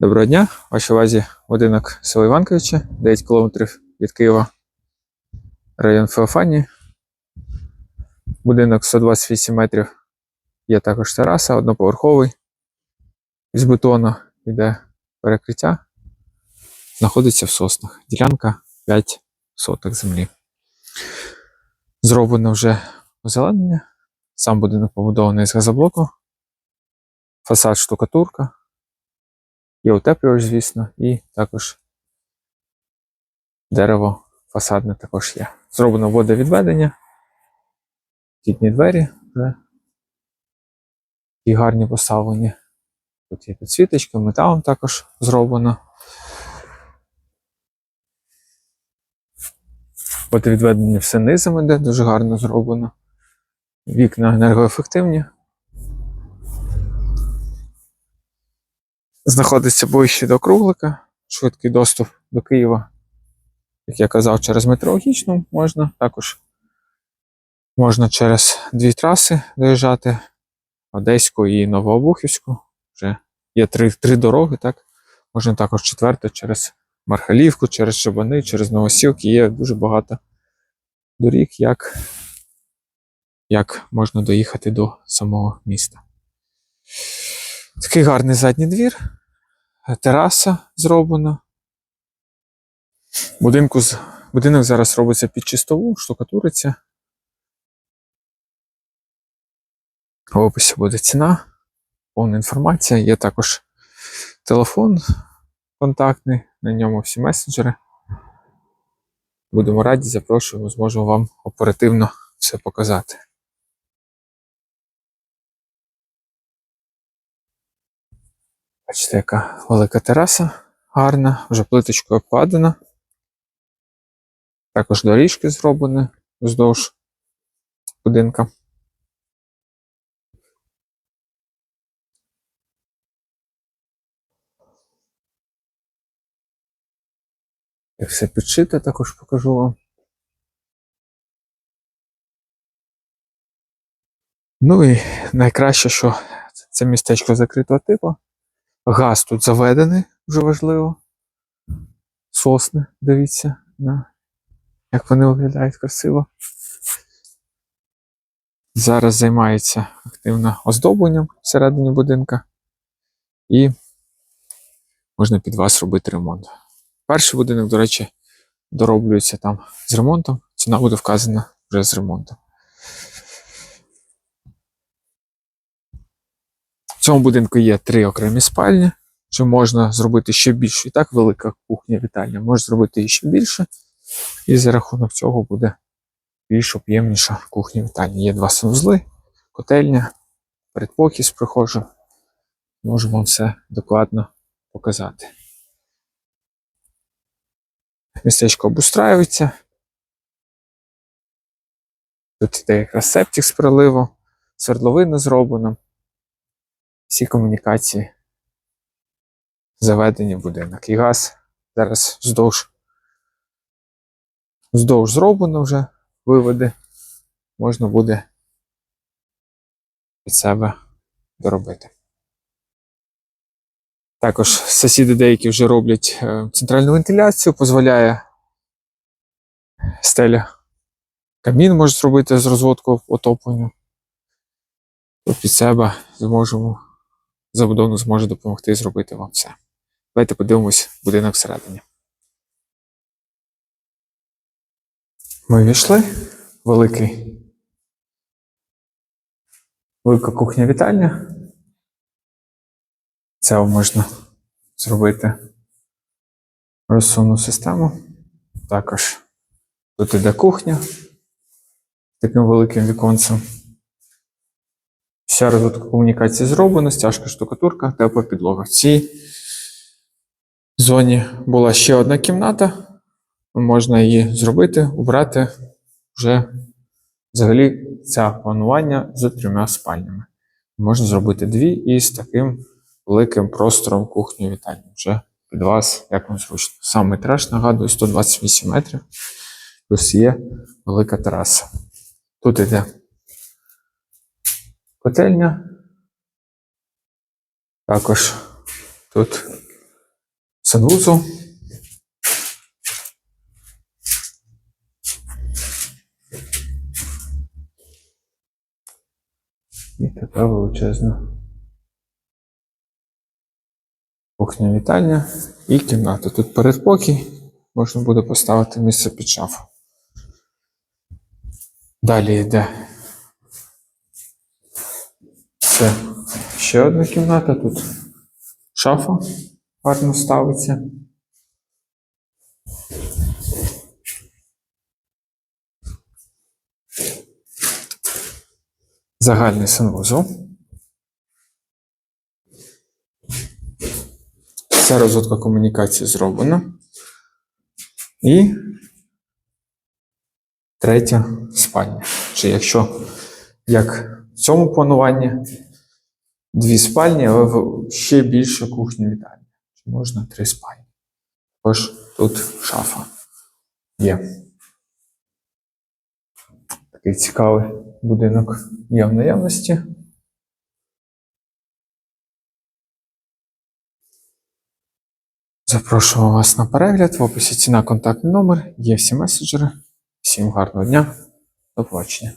Доброго дня, вашій увазі будинок село Іванковича, 9 кілометрів від Києва, район Феофані. Будинок 128 метрів. Є також тераса, одноповерховий. З бетону йде перекриття. Знаходиться в соснах. Ділянка 5 соток землі. Зроблено вже озеленення. Сам будинок побудований з газоблоку. Фасад штукатурка. Є утеплювач, звісно, і також дерево фасадне також є. Зроблено водовідведення, кітні двері вже і гарні поставлені. Тут є підсвіточка, металом також зроблено. Водовідведення все низом іде, дуже гарно зроблено. Вікна енергоефективні. Знаходиться ближче до круглика, швидкий доступ до Києва. Як я казав, через метро логічно можна. Також можна через дві траси доїжджати: Одеську і Новообухівську. Вже є три, три дороги, так? Можна також четверта через Мархалівку, через Шабани, через Новосілки. Є дуже багато доріг, як, як можна доїхати до самого міста. Такий гарний задній двір, тераса зроблена. Будинку. Будинок зараз робиться під чистову, штукатуриться. В описі буде ціна, повна інформація. Є також телефон контактний, на ньому всі месенджери. Будемо раді, запрошуємо, зможемо вам оперативно все показати. Бачите, яка велика тераса, гарна, вже плиточкою обкладена. Також доріжки зроблені вздовж будинка. Як все підшите, також покажу вам. Ну і найкраще, що це містечко закритого типу. Газ тут заведений, вже важливо. Сосни, дивіться, на, як вони виглядають красиво. Зараз займається активно оздобленням всередині будинка. І можна під вас робити ремонт. Перший будинок, до речі, дороблюється там з ремонтом. Ціна буде вказана вже з ремонтом. Цьому будинку є три окремі спальні. Чи можна зробити ще більше? І так велика кухня вітальня, може зробити ще більше. І за рахунок цього буде більш об'ємніша кухня вітальня. Є два санузли, котельня, передпокій з прихожим. Можу вам все докладно показати. Містечко обустраюється. Тут іде якраз септик з приливу, свердловина зроблена. Всі комунікації заведені в будинок. І газ зараз вздовж, вздовж зроблено вже виводи. Можна буде під себе доробити. Також сусіди деякі вже роблять е, центральну вентиляцію, дозволяє стеля. Камін може зробити з розводку отоплення. То під себе зможемо, забудовник зможе допомогти зробити вам все. Давайте подивимось будинок всередині. Ми війшли. Великий. Велика кухня вітальня. Це можна зробити розсувну систему. Також тут іде кухня з таким великим віконцем. Вся розвитка комунікації зроблена, стяжка штукатурка, тепла підлога. В цій зоні була ще одна кімната. Можна її зробити, убрати вже взагалі це планування з трьома спальнями. Можна зробити дві і з таким великим простором кухні вітальні. Вже під вас, як вам зручно. Сам метраж, нагадую, 128 метрів. Плюс є велика тераса. Тут іде котельня. Також тут санвузол. І така величезна кухня вітальня і кімната. Тут передпокій, можна буде поставити місце під шафу. Далі йде. Це ще одна кімната. Тут шафа гарно ставиться. Загальний санвузол. Вся розвитка комунікації зроблена. І третя спальня. Чи якщо як в цьому плануванні дві спальні, але в- ще більше кухня вітальня. Чи можна три спальні? Також тут шафа є. Такий цікавий будинок є в наявності. Запрошую вас на перегляд. В описі ціна контактний номер, є всі меседжери. Всім гарного дня. До побачення.